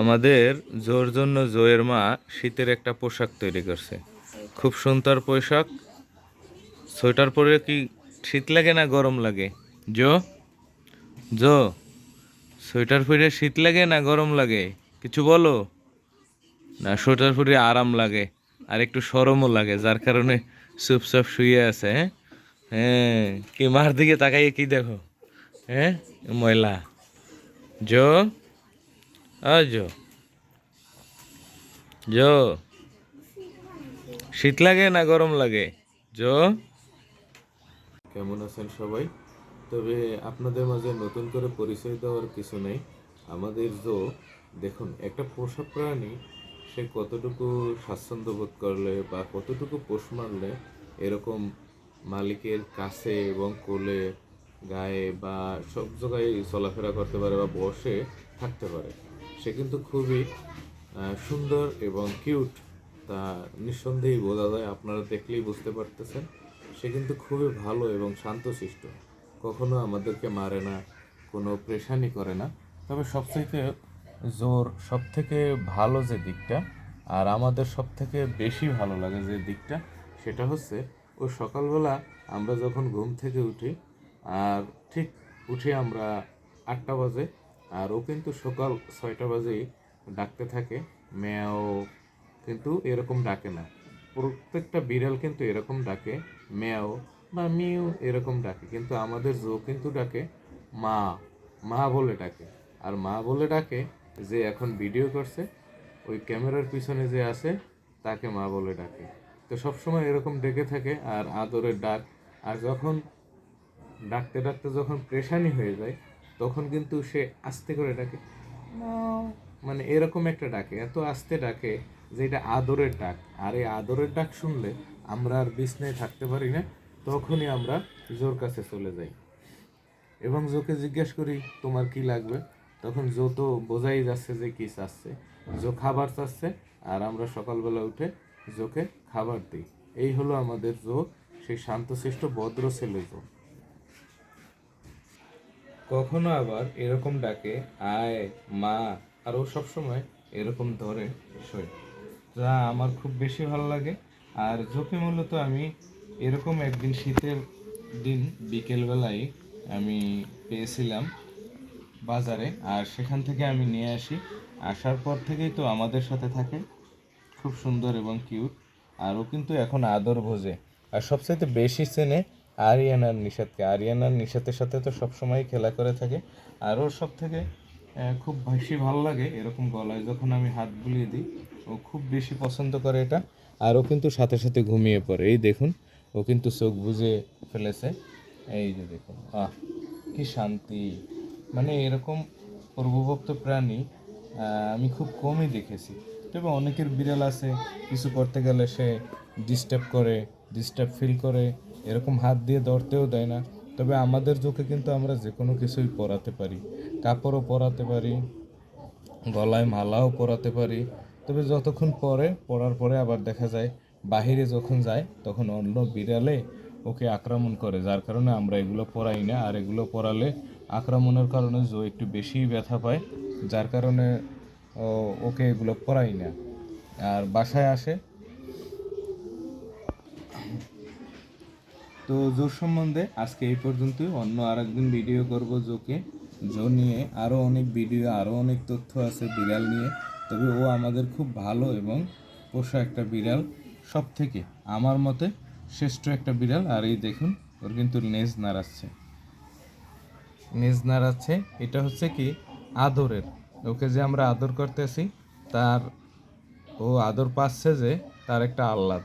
আমাদের জোর জন্য জয়ের মা শীতের একটা পোশাক তৈরি করছে। খুব সুন্দর পোশাক। সোয়েটার পরে কি শীত লাগে না গরম লাগে? জো জো, সোয়েটার পরে শীত লাগে না গরম লাগে? কিছু বলো? না, সোয়েটার পরে আরাম লাগে আর একটু সরমও লাগে, যার কারণে চুপচাপ শুয়ে আছে হ্যাঁ? হ্যাঁ কি মার দিকে তাকাইয়ে কি দেখো হ্যাঁ? ময়লা। জো আজো। জো। শীত লাগে না গরম লাগে? জো। কেমন আছেন সবাই? তবে আপনাদের মাঝে নতুন করে পরিচয় দেওয়ার কিছু নেই। আমাদের জো, দেখুন, একটা পোষা প্রাণী, সে কতটুকু স্বাচ্ছন্দ্য বোধ করলে বা কতটুকু পোষ মারলে এরকম মালিকের কাছে এবং কোলে, গায়ে বা সব জায়গায় চলাফেরা করতে পারে বা বসে থাকতে পারে। সে কিন্তু খুবই সুন্দর এবং কিউট। তা নিঃসন্দেহেই বোঝা যায়, আপনারা দেখলেই বুঝতে পারতেছেন। সে কিন্তু খুবই ভালো এবং শান্তশিষ্ট। কখনো আমাদেরকে মারে না, কোনো প্রেশানি করে না। তবে সবথেকে জোর সব থেকে ভালো যে দিকটা, আর আমাদের সব থেকে বেশি ভালো লাগে যে দিকটা, সেটা হচ্ছে, ও সকালবেলা আমরা যখন ঘুম থেকে উঠি, আর ঠিক উঠে আমরা আটটা বাজে আর ও কিন্তু সকাল ছয়টা বাজেই ডাকতে থাকে, ম্যাও কিন্তু এরকম ডাকে না। প্রত্যেকটা বিড়াল কিন্তু এরকম ডাকে, ম্যাও বা মিউ এরকম ডাকে, কিন্তু আমাদের জো কিন্তু ডাকে, মা মা বলে ডাকে। আর মা বলে ডাকে যে এখন ভিডিও করছে, ওই ক্যামেরার পিছনে যে আছে, তাকে মা বলে ডাকে। তো সবসময় এরকম ডেকে থাকে আর আদরের ডাক। আর যখন ডাকতে ডাকতে যখন প্রেশানি হয়ে যায় তখন কিন্তু সে আস্তে করে ডাকে। মানে এরকম একটা ডাকে এত আস্তে ডাকে যে এটা আদরের ডাক। আর এই আদরের ডাক শুনলে আমরা আর বিছনায় থাকতে পারি না তখনই আমরা জোর কাছে চলে যাই। এবং জোকে জিজ্ঞেস করি তোমার কি লাগবে? তখন জো তো বোঝাই যাচ্ছে যে কি চাচ্ছে। জো খাবার চাচ্ছে আর আমরা সকালবেলা উঠে জোকে খাবার দিই। এই হলো আমাদের জো সেই শান্তশিষ্ট ভদ্র ছেলে জো। কখনো আবার এরকম ডাকে, আয়, মা, আর ও সবসময় এরকম ধরে শোয়। যা আমার খুব বেশি ভালো লাগে। আর জোকে মূলত আমি এরকম একদিন শীতের দিন বিকেলবেলায় আমি পেয়েছিলাম বাজারে, আর সেখান থেকে আমি নিয়ে আসি। আসার পর থেকেই তো আমাদের সাথে থাকে। খুব সুন্দর এবং কিউট। আর ও কিন্তু এখন আদর ভোজে আর সবচাইতে বেশি চেনে আরিয়ানার নিষাদকে আরিয়ানার নিষাদের সাথে তো সবসময় খেলা করে থাকে। আর ওর সব থেকে খুব বেশি ভালো লাগে এরকম গলায়, যখন আমি হাত বুলিয়ে দিই, ও খুব বেশি পছন্দ করে এটা। আর ও কিন্তু সাথে সাথে ঘুমিয়ে পড়ে। এই দেখুন, ও কিন্তু চোখ বুজে ফেলেছে। এই যে দেখুন, আহ, কি শান্তি। মানে এরকম প্রভুভক্ত প্রাণী আমি খুব কমই দেখেছি। তবে অনেকের বিড়াল আছে, কিছু করতে গেলে সে ডিস্টার্ব করে ডিস্টার্ব ফিল করে। এরকম হাত দিয়ে ধরতেও দেয় না। তবে আমাদের চোখে কিন্তু আমরা যে কোনো কিছুই পরাতে পারি। কাপড়ও পরাতে পারি, গলায় মালাও পরাতে পারি। তবে যতক্ষণ পরে, পরার পরে আবার দেখা যায়, বাহিরে যখন যায়, তখন অন্য বিড়ালে ওকে আক্রমণ করে, যার কারণে আমরা এগুলো পরাই না। আর এগুলো পরালে আক্রমণের কারণে জো একটু বেশি ব্যথা পায়, যার কারণে ওকে এগুলো পরাই না। আর বাসায় আসে তো জোর সম্বন্ধে আজকে এই পর্যন্তই। অন্য আর একদিন ভিডিও করব জোকে। জো নিয়ে আরও অনেক ভিডিও আরও অনেক তথ্য আছে বিড়াল নিয়ে। তবে ও আমাদের খুব ভালো এবং পোষা একটা বিড়াল। সব থেকে আমার মতে শ্রেষ্ঠ একটা বিড়াল। আর এই দেখুন, ওর কিন্তু নেজ নাড়াচ্ছে। নেজ নাড়াচ্ছে, এটা হচ্ছে কি? আদরের। ওকে যে আমরা আদর করতেছি, তার ও আদর পাচ্ছে যে তার একটা আহ্লাদ।